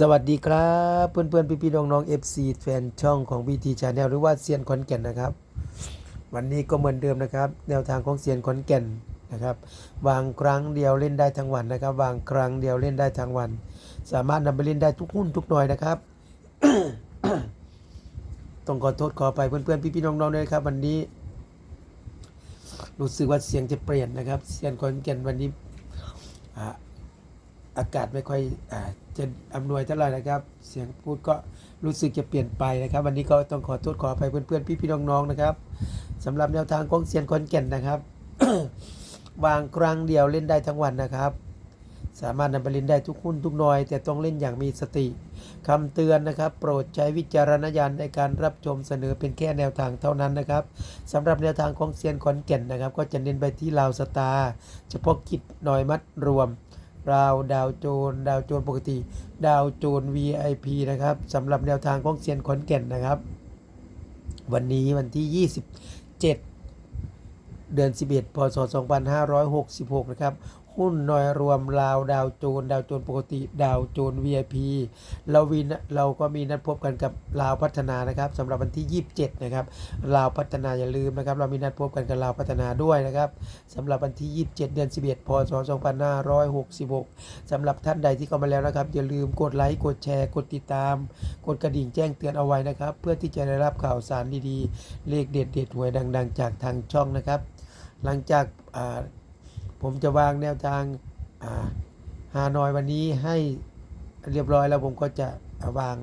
สวัสดีครับเพื่อนเพื่อนพี่พี่น้องน้อง FC แฟนช่องของ BT Channel หรือว่าเซียนขอนแก่นนะครับ วันนี้ก็เหมือนเดิมนะครับ แนวทางของเซียนขอนแก่นนะครับวางครั้งเดียวเล่นได้ทั้งวันนะครับ วางครั้งเดียวเล่นได้ทั้งวัน สามารถนำไปเล่นได้ทุกหุ้นทุกหน่วยนะครับต้องขอโทษขอไปเพื่อนเพื่อนพี่พี่น้องน้องด้วยครับ วันนี้ รู้สึกว่าเสียงจะเปลี่ยนนะครับ เซียนขอนแก่นวันนี้ อากาศไม่ค่อยอจะอำนวยเท่าไหร่นะครับ เสียงพูดก็รู้สึกจะเปลี่ยนไปนะครับ วันนี้ก็ต้องขอโทษขออภัยเพื่อนๆ พี่ๆน้องๆนะครับสำหรับแนวทางของเซียนคอนแก่นนะครับ วางครั้งเดียวเล่นได้ทั้งวันนะครับ สามารถนำไปเล่นได้ทุกหุ้นทุกหน่อย แต่ต้องเล่นอย่างมีสติคำเตือนนะครับ โปรดใช้วิจารณญาณในการรับชมเสนอเป็นแค่แนวทางเท่านั้นนะครับสำหรับแนวทางของเซียนคอนแก่นนะครับ ก็จะเน้นไปที่ลาวสตาร์เฉพาะกิจหน่อยมัดรวม ราวดาวโจนดาวโจนปกติ ดาวโจน VIP นะครับสำหรับแนวทางของเซียนขอนแก่นนะครับ วันนี้วันที่ 27 เดือน 11 พศ 2566 นะครับ หุ้นหน่อยรวมราวดาวโจน ดาวโจนปกติ ดาวโจน VIP เราวินเราก็มีนัดพบกันกับลาวพัฒนานะครับสำหรับวันที่ 27 นะครับลาวพัฒนาอย่าลืมนะครับ เรามีนัดพบกันกับลาวพัฒนาด้วยนะครับสำหรับวันที่ 27 เดือน 11 พศ 2566สำหรับท่านใดที่เข้ามาแล้วนะครับ อย่าลืมกดไลค์กดแชร์ กดติดตาม กดกระดิ่งแจ้งเตือนเอาไว้นะครับ เพื่อที่จะได้รับข่าวสารดีๆ เลขเด็ดเด็ดหวยดัง ๆ จากทางช่องนะครับ หลังจากอ่า ผมจะวางแนวทางาฮานอยวันนี้ให้เรียบร้อยแล้วผมก็จะาวาง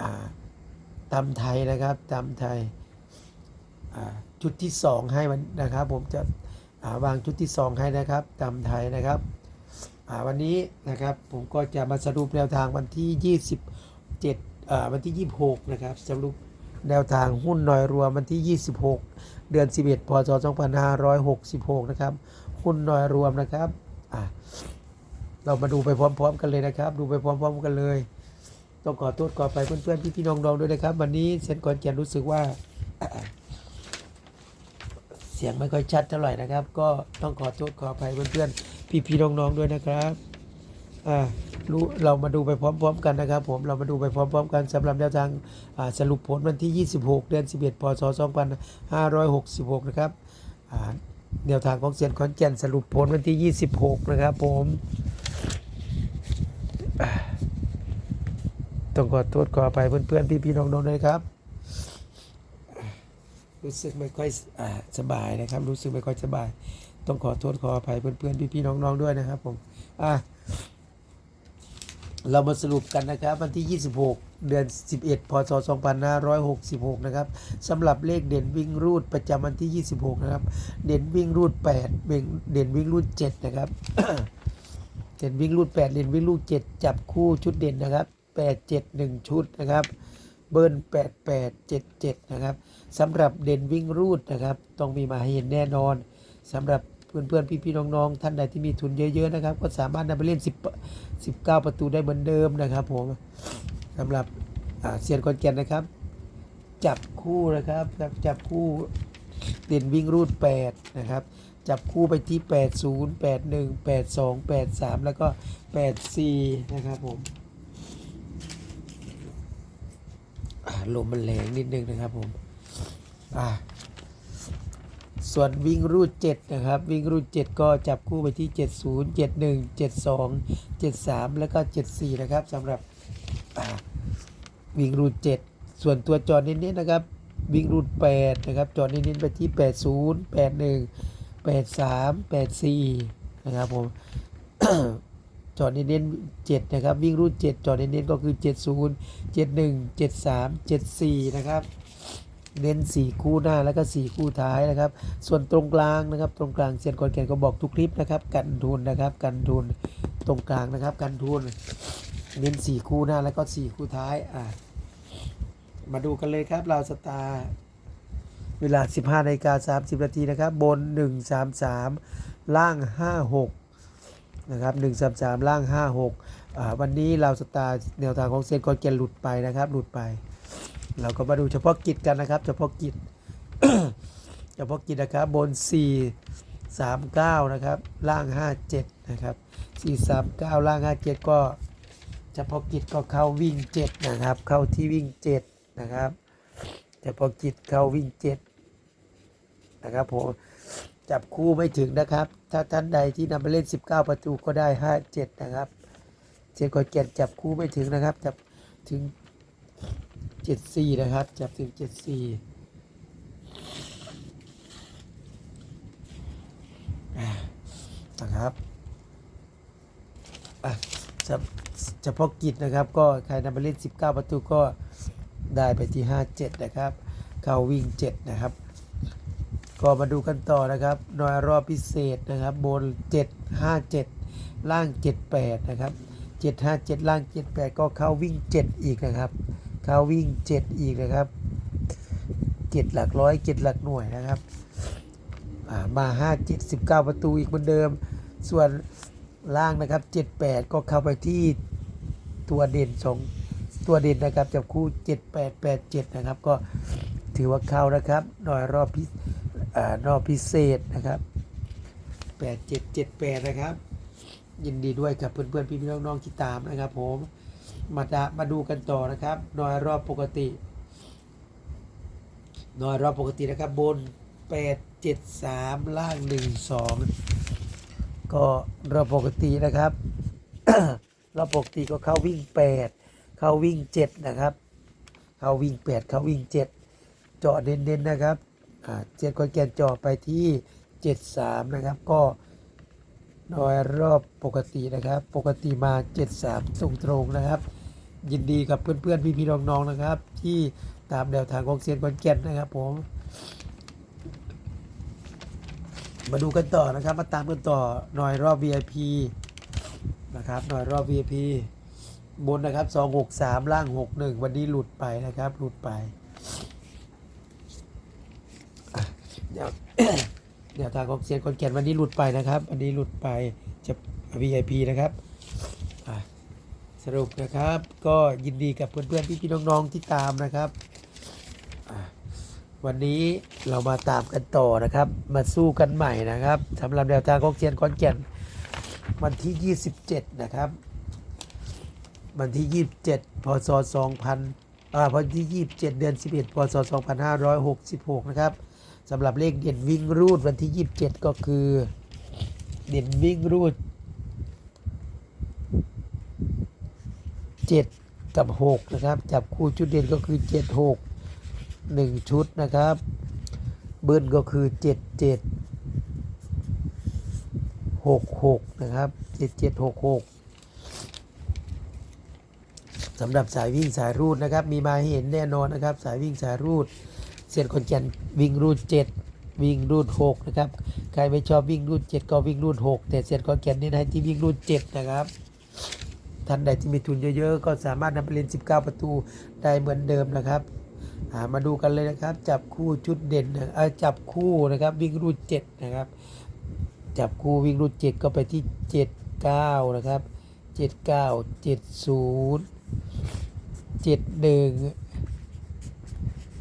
อ่าตำไทยนะครับตำไทยอ่าชุดที่สองให้มันนะครับ ผมจะาวางชุดที่สองให้นะครับตำไทยนะครับวันนี้นะครับผมก็จะมาสรุปแนวทางวันที่ 27วันที่ 26 นะครับสรุปแนวทางหุ้นหน่อยรวมวันที่ 26 เดือน 11 พศ 2566 นะครับ หุ้นหน่อยรวมนะครับอะเรามาดูไปพร้อม ๆ กันเลยนะครับ ดูไปพร้อม ๆ กันเลย ต้องขอโทษขอไปเพื่อนๆพี่ๆน้องๆด้วยนะครับ วันนี้เซนก่อนเกียนรู้สึกว่า เสียงไม่ค่อยชัดเท่าไหร่นะครับ ก็ต้องขอโทษขออภัยเพื่อนๆพี่ๆน้องๆด้วยนะครับอ่ารู้เรามาดูไปพร้อม ๆ กันนะครับ ผมเรามาดูไปพร้อม ๆ กันสำหรับแนวทางสรุปผลวันที่ 26 เดือน 11 พศ 2566 นะครับอ่า แนวทางของเซียนขอนแก่นสรุปผลวันที่ 26 นะครับผมต้องขอโทษขออภัยเพื่อนๆ พี่ๆน้องๆด้วยครับ รู้สึกไม่ค่อยอสบายนะครับ รู้สึกไม่ค่อยสบาย ต้องขอโทษขออภัยเพื่อนๆ พี่ๆน้องๆด้วยนะครับผมอะ เรามาสรุปกันนะครับ วันที่ 26 เดือน 11 พศ 2566 นะครับสำหรับเลขเด่นวิ่งรูดประจำวันที่ 26 นะครับ เด่นวิ่งรูด 8 เด่นวิ่งรูด 7 นะครับ เด่นวิ่งรูด 8 เด่นวิ่งรูด 7 จับคู่ชุดเด่นนะครับ 8 7 1 ชุดนะครับ เบิร์น8 8 7 7 นะครับสำหรับเด่นวิ่งรูดนะครับ ต้องมีมาให้เห็นแน่นอนสำหรับ เพื่อนๆพี่ๆน้องๆท่านใดที่มีทุนเยอะๆนะครับ ก็สามารถนำไปเล่น10 19 ประตูได้เหมือนเดิมนะครับผมสำหรับเซียนคอนแกนนะครับ จับคู่นะครับจับคู่เด่นวิ่งรูด 8 นะครับ จับคู่ไปที่ 80 81 82 83 แล้วก็ 84 นะครับผมลมมันแรงนิดนึงนะครับผม อ่า ส่วนวิ่งรูด 7 นะครับ วิ่งรูด 7 ก็จับคู่ไปที่ 70 71 72 73 แล้วก็ 74 นะครับสำหรับวิ่งรูด 7 ส่วนตัวจอเน้นๆนะครับ วิ่งรูด 8 นะครับ จอเน้นๆไปที่ 80 81 83 84 นะครับผมจอดเน้นๆ7นะครับ วิ่งรูด 7 จอดเน้นๆก็คือ 70 71 73 74 นะครับ เน้น 4 คู่หน้าแล้วก็ 4 คู่ท้ายนะครับ ส่วนตรงกลางนะครับ ตรงกลางเซียนคอนแก่นก็บอกทุกคลิปนะครับ กันทุนนะครับ กันทุนตรงกลางนะครับ กันทุนเน้น 4 คู่หน้าแล้วก็ 4 คู่ท้ายอะมาดูกันเลยครับเราสตาร์เวลา 15นาฬิกา30 นาทีนะครับ บน 133 ล่าง 56 นะครับ 133 ล่าง 56อ่าวันนี้เราสตาร์แนวทางของเซียนคอนแก่นหลุดไปนะครับ หลุดไป เราก็มาดูเฉพาะกิจกันนะครับ เฉพาะกิจ เฉพาะกิจนะครับ บน 4 3 9 นะครับ ล่าง 57 นะครับ 4 3 9 ล่าง 57 ก็เฉพาะกิจก็เข้าวิ่งเจ็ดนะครับ เข้าที่วิ่งเจ็ดนะครับเฉพาะกิจเข้าวิ่งเจ็ดนะครับผมจับคู่ไม่ถึงนะครับ ถ้าท่านใดที่นำไปเล่น 19 ประตูก็ได้ 5 7 นะครับเชียงขอนแก่นจับคู่ไม่ถึงนะครับ จับถึง 74นะครับ จับถึง74อ่นะครับอะเฉพาะกิจนะครับ ก็ใครนำไปเล่น 19 ประตูก็ได้ไปที่ 57 นะครับ เข้าวิ่ง 7 นะครับ ก็มาดูกันต่อนะครับน่วยรอบพิเศษนะครับ บน 757 ล่าง 78 นะครับ 757 ล่าง 78 ก็เข้าวิ่ง 7 อีกนะครับ เข้าวิ่ง7อีกนะครับ7หลักร้อย7หลักหน่วยนะครับอ่ามา57 19ประตูอีกเหมือนเดิม ส่วนล่างนะครับ78ก็เข้าไปที่ตัวเด่นสองตัวเด่นนะครับจับคู่7887นะครับ ก็ถือว่าเข้านะครับหน่วยรอบพิอ่ารอบพิเศษนะครับ8778นะครับ ยินดีด้วยกับเพื่อนๆพี่ๆน้องๆที่ตามนะครับผม มาดามาดูกันต่อนะครับหน่วยรอบปกติหน่วยรอบปกตินะครับบน 873 ล่าง 12 ก็รอบปกตินะครับ รอบปกติก็เข้าวิ่ง 8 เข้าวิ่ง 7 นะครับ เข้าวิ่ง 8 เข้าวิ่ง 7 เจาะเน้นๆนะครับเจ็ดคนแกนเจาะไปที่ 73 นะครับก็โดยรอบปกตินะครับ ปกติมา 73 ตรงๆนะครับ ยินดีกับเพื่อนๆพี่ๆน้องๆนะครับ ที่ตามแนวทางของเซียนคอนแก่นนะครับ ผม มาดูกันต่อนะครับ มาตามกันต่อหน่อยรอบ VIP นะครับหน่อยรอบ VIP บนนะครับ 263 ล่าง 61 วันนี้หลุดไปนะครับ หลุดไปอะเดี๋ยวแนวทางของเซียนคอนแก่นวันนี้หลุดไปนะครับ วันนี้หลุดไปจะ VIP นะครับ รุปนะครับก็ยินดีกับเพื่อนๆพี่ๆน้องๆที่ตามนะครับ วันนี้เรามาตามกันต่อนะครับ มาสู้กันใหม่นะครับสำหรับแนวทางของเซียนคอนแกนวันที่ 27 นะครับ วันที่ 27 พศ 2000อ่าวันที่ 27 เดือน 11 พศ 2566 นะครับสำหรับเลขเด่นวิ่งรูดวันที่ 27 ก็คือ เด่นวิ่งรูด 7 กับ 6 นะครับ จับคู่ชุดเด่นก็คือ 7 6 1 ชุดนะครับ เบิ้ลก็คือ 7 7 6 6 นะครับ 7 7 6 6สำหรับสายวิ่งสายรูดนะครับ มีมาให้เห็นแน่นอนนะครับ สายวิ่งสายรูดเส้นคนแก่นวิ่งรูด 7วิ่งรูด6นะครับ ใครไม่ชอบวิ่งรูด 7 ก็วิ่งรูด 6 แต่เส้นคนแก่นเน้นให้ที่วิ่งรูด 7 นะครับ ท่านใดที่มีทุนเยอะๆ ก็สามารถนำไปเล่น 19 ประตูได้เหมือนเดิมนะครับามาดูกันเลยนะครับ จับคู่ชุดเด่นนะเอ่อจับคู่นะครับวิ่งรูด7นะครับ จับคู่วิ่งรูด7 ก็ไปที่ 79 นะครับ 79 70 71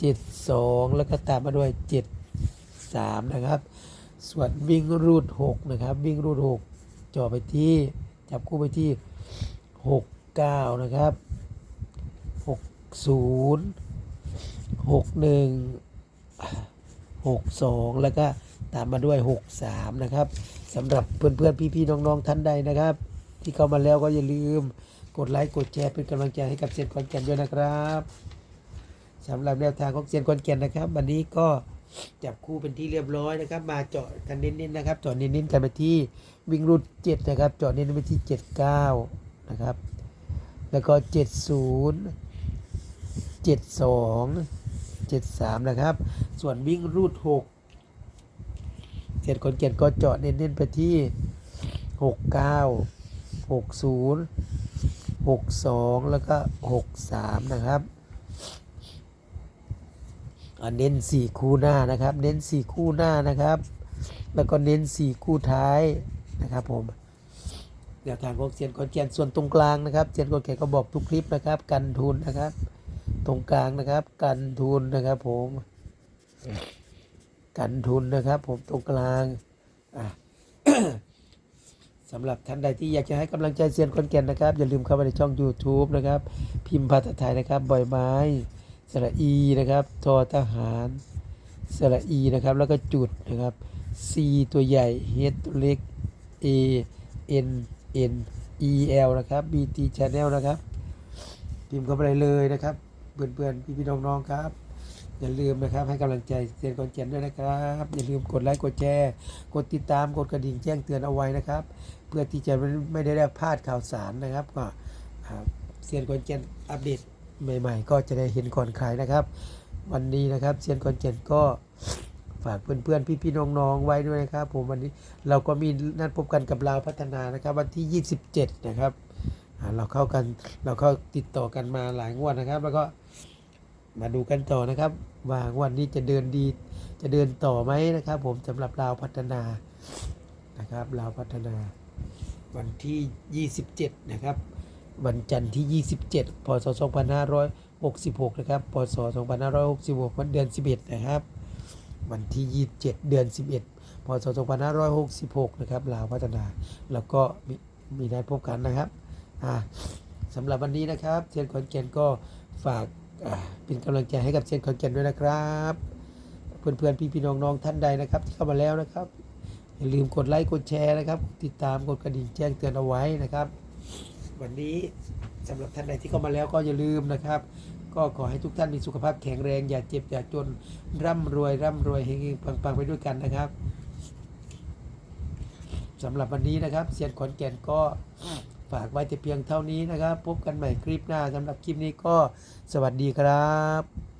72 แล้วก็ตามมาด้วย 73 นะครับ ส่วนวิ่งรูด 6 นะครับ วิ่งรูด 6จ่อไปที่ จับคู่ไปที่ 69นะครับ60 61 62แล้วก็ตามมาด้วย63นะครับสำหรับเพื่อนๆพี่ๆน้องๆท่านใดนะครับ ที่เข้ามาแล้วก็อย่าลืมกดไลค์กดแชร์เป็นกำลังใจให้กับเซียนคอนแก่นด้วยนะครับสำหรับแนวทางของเซียนคอนแก่นนะครับ วันนี้ก็จับคู่เป็นที่เรียบร้อยนะครับ มาเจาะกันเน้นๆนะครับเจาะเน้นๆกันไปที่วิ่งรูด7นะครับเจาะเน้นไปที่ 79 นะครับ แล้วก็ 70 72 73 นะครับ ส่วนวิ่งรูด6เซียนคอนแก่นก็เจาะเน้นๆไปที่ 69 60 62 แล้วก็ 63 นะครับอ่าเน้น 4 คู่หน้านะครับ เน้น 4 คู่หน้านะครับ แล้วก็เน้น 4 คู่ท้ายนะครับผม แนวทางของเซียนคอนแกนส่วนตรงกลางนะครับเซียนคอนแกนก็บอกทุกคลิปนะครับ กันทุนนะครับ ตรงกลางนะครับ กันทุนนะครับ ผม กันทุนนะครับ ผมตรงกลางอะสำหรับท่านใดที่อยากจะให้กำลังใจเซียนคนแก่นนะครับ อย่าลืมเข้ามาในช่อง YouTube นะครับ พิมพ์ภาษาไทยนะครับบ่อยไม้สระอีนะครับทอทหารสระอีนะครับ แล้วก็จุดนะครับ C ตัวใหญ่ H ตัวเล็ก A N N E L นะครับ BT Channel นะครับพิมพ์เข้าไปเลยนะครับเพื่อนๆพี่ๆน้องๆครับ อย่าลืมนะครับ ให้กำลังใจเซียนคอนเจนด้วยนะครับ อย่าลืมกดไลค์กดแชร์กดติดตามกดกระดิ่งแจ้งเตือนเอาไว้นะครับ เพื่อที่จะไม่ได้ได้พลาดข่าวสารนะครับก็เซียนคอนเจนอัปเดตใหม่ ๆ ก็จะได้เห็นก่อนใครนะครับ วันนี้นะครับเซียนคอนเจนก็ ฝากเพื่อนๆ พี่ๆ น้องๆ ไว้ด้วยนะครับผมวันนี้เราก็มีนัดพบกันกับเราวพัฒนานะครับ วันที่ 27 นะครับเราเข้ากันเราเข้าติดต่อกันมาหลายงวดนะครับ แล้วก็มาดูกันต่อนะครับ ว่างวันนี้จะเดินดีจะเดินต่อไหมนะครับ ผมสำหรับลาวพัฒนานะครับลาวพัฒนาวันที่ 27 นะครับ วันจันทร์ที่ 27 พศ 2566 นะครับ พศ 2566 วันเดือน 11 นะครับ วันที่ 27 เดือน 11 พศ 2566 นะครับลาวพัฒนา แล้วก็มีมีนัดพบกันนะครับสำหรับวันนี้นะครับเชียนขอนแก่นก็ฝากเป็นกำลังใจให้กับเชียนขอนแก่นด้วยนะครับ เพื่อนๆ พี่ๆน้องๆท่านใดนะครับ ที่เข้ามาแล้วนะครับอย่าลืมกดไลค์กดแชร์นะครับ ติดตามกดกระดิ่งแจ้งเตือนเอาไว้นะครับ วันนี้สำหรับท่านใดที่เข้ามาแล้วก็อย่าลืมนะครับ ก็ขอให้ทุกท่านมีสุขภาพแข็งแรง อย่าเจ็บอย่าจนร่ำรวยร่ำรวยเฮงๆปังๆไปด้วยกันนะครับสำหรับวันนี้นะครับเซียนขอนแก่นก็ฝากไว้แต่เพียงเท่านี้นะครับ พบกันใหม่คลิปหน้าสำหรับคลิปนี้ก็สวัสดีครับ